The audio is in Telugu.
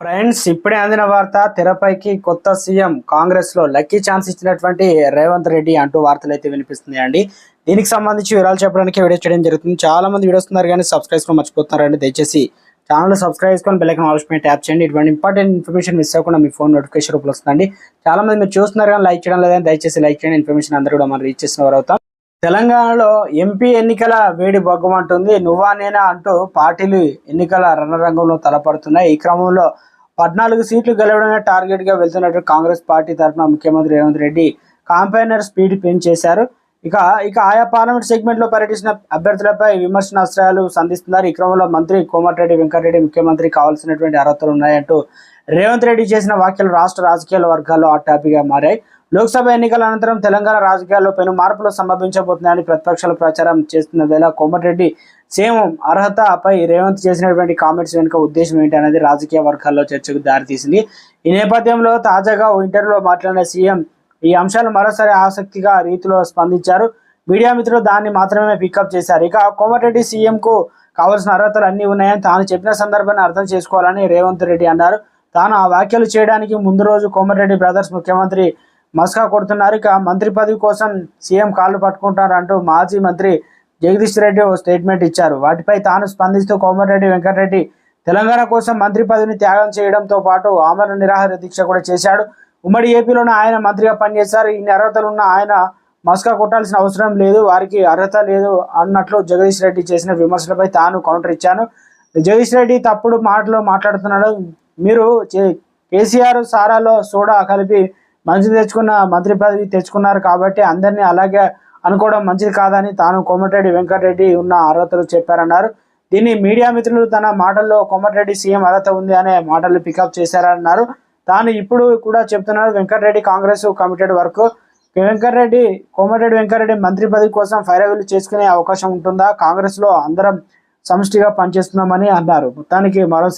ఫ్రెండ్స్ ఇప్పుడే అందిన వార్త తెరపైకి కొత్త సీఎం కాంగ్రెస్లో లక్కీ ఛాన్స్ ఇచ్చినటువంటి రేవంత్ రెడ్డి అంటూ వార్తలు అయితే వినిపిస్తున్నాయండి దీనికి సంబంధించి వివరాలు చెప్పడానికి వీడియో చేయడం జరుగుతుంది. చాలా మంది వీడియోస్ ఉన్నారు కానీ సబ్స్క్రైబ్ చేసుకోవడం మర్చిపోతున్నారండి. దయచేసి ఛానల్ సబ్స్క్రైబ్ చేసుకొని బెల్ ఐకాన్ ట్యాప్ చేయండి. ఇటువంటి ఇంపార్టెంట్ ఇన్ఫర్మేషన్ మిస్ అవ్వకుండా మీ ఫోన్ నోటిఫికేషన్ రూపంలో వస్తుందండి. చాలా మంది మీరు చూస్తున్నారు కానీ లైక్ చేయడం లేదని దయచేసి లైక్ చేయండి. ఇన్ఫర్మేషన్ అందరూ కూడా మనం రీచ్ చేసిన వారు అవుతాం తెలంగాణలో ఎంపీ ఎన్నికల వేడి బొగ్గమంటుంది నువ్వా నేనా అంటూ పార్టీలు ఎన్నికల రణరంగంలో తలపడుతున్నాయి. ఈ క్రమంలో పద్నాలుగు సీట్లు గెలవడమే టార్గెట్గా వెళ్తున్నట్టు కాంగ్రెస్ పార్టీ తరఫున ముఖ్యమంత్రి రేవంత్ రెడ్డి కాంపైనర్ స్పీడ్ పెంచేశారు. ఇక ఇక ఆయా పార్లమెంట్ సెగ్మెంట్లో పర్యటించిన అభ్యర్థులపై విమర్శనాస్త్రాలు సంధిస్తున్నారు. ఈ క్రమంలో మంత్రి కోమటిరెడ్డి వెంకటరెడ్డి ముఖ్యమంత్రి కావాల్సినటువంటి అర్హతలు ఉన్నాయంటూ రేవంత్ రెడ్డి చేసిన వ్యాఖ్యలు రాష్ట్ర రాజకీయ వర్గాల్లో ఆ టాపిక్గా మారాయి. లోక్సభ ఎన్నికల అనంతరం తెలంగాణ రాజకీయాల్లో పెను మార్పులు సంభవించబోతున్నాయని ప్రతిపక్షాలు ప్రచారం చేస్తున్న వేళ కోమటిరెడ్డి సీఎం అర్హతపై రేవంత్ చేసినటువంటి కామెంట్స్ వెనుక ఉద్దేశం ఏంటి అనేది రాజకీయ వర్గాల్లో చర్చకు దారితీసింది. ఈ నేపథ్యంలో తాజాగా ఓ ఇంటర్వ్యూలో మాట్లాడిన సీఎం ఈ అంశాలు మరోసారి ఆసక్తిగా రీతిలో స్పందించారు. మీడియా మిత్రులు దాన్ని మాత్రమే పికప్ చేశారు. ఇక కోమటిరెడ్డి సీఎంకు కావాల్సిన అర్హతలు అన్నీ ఉన్నాయని తాను చెప్పిన సందర్భాన్ని అర్థం చేసుకోవాలని రేవంత్ రెడ్డి అన్నారు. తాను ఆ వ్యాఖ్యలు చేయడానికి ముందు రోజు కోమటిరెడ్డి బ్రదర్స్ ముఖ్యమంత్రి మస్కా కొడుతున్నారు. ఇక మంత్రి పదవి కోసం సీఎం కాళ్ళు పట్టుకుంటారంటూ మాజీ మంత్రి జగదీష్ రెడ్డి ఓ స్టేట్మెంట్ ఇచ్చారు. వాటిపై తాను స్పందిస్తూ కోమటిరెడ్డి వెంకటరెడ్డి తెలంగాణ కోసం మంత్రి పదవిని త్యాగం చేయడంతో పాటు ఆమరణ నిరాహార దీక్ష కూడా చేశాడు. ఉమ్మడి ఏపీలోనే ఆయన మంత్రిగా పనిచేశారు. ఇన్ని అర్హతలు ఉన్న ఆయన మస్కా కొట్టాల్సిన అవసరం లేదు వారికి అర్హత లేదు అన్నట్లు జగదీష్ రెడ్డి చేసిన విమర్శలపై తాను కౌంటర్ ఇచ్చాను. జగదీష్ రెడ్డి తప్పుడు మాటలు మాట్లాడుతున్నాడు. మీరు చే- కేసీఆర్ సారాలో సోడా కలిపి మంచి తెచ్చుకున్న మంత్రి పదవి తెచ్చుకున్నారు కాబట్టి అందరినీ అలాగే అనుకోవడం మంచిది కాదని తాను కోమటిరెడ్డి వెంకటరెడ్డి ఉన్న అర్హతలు చెప్పారన్నారు. దీన్ని మీడియా మిత్రులు తన మాటల్లో కోమటిరెడ్డి సీఎం అర్హత ఉంది అనే మాటలు పికప్ చేశారన్నారు. తాను ఇప్పుడు కూడా చెప్తున్నారు వెంకటరెడ్డి కాంగ్రెస్ కమిటెడ్ వరకు. వెంకటరెడ్డి కోమటిరెడ్డి వెంకటరెడ్డి మంత్రి పదవి కోసం ఫైరవీలు చేసుకునే అవకాశం ఉంటుందా? కాంగ్రెస్లో అందరం సమిష్టిగా పనిచేస్తున్నామని అన్నారు. మొత్తానికి మరో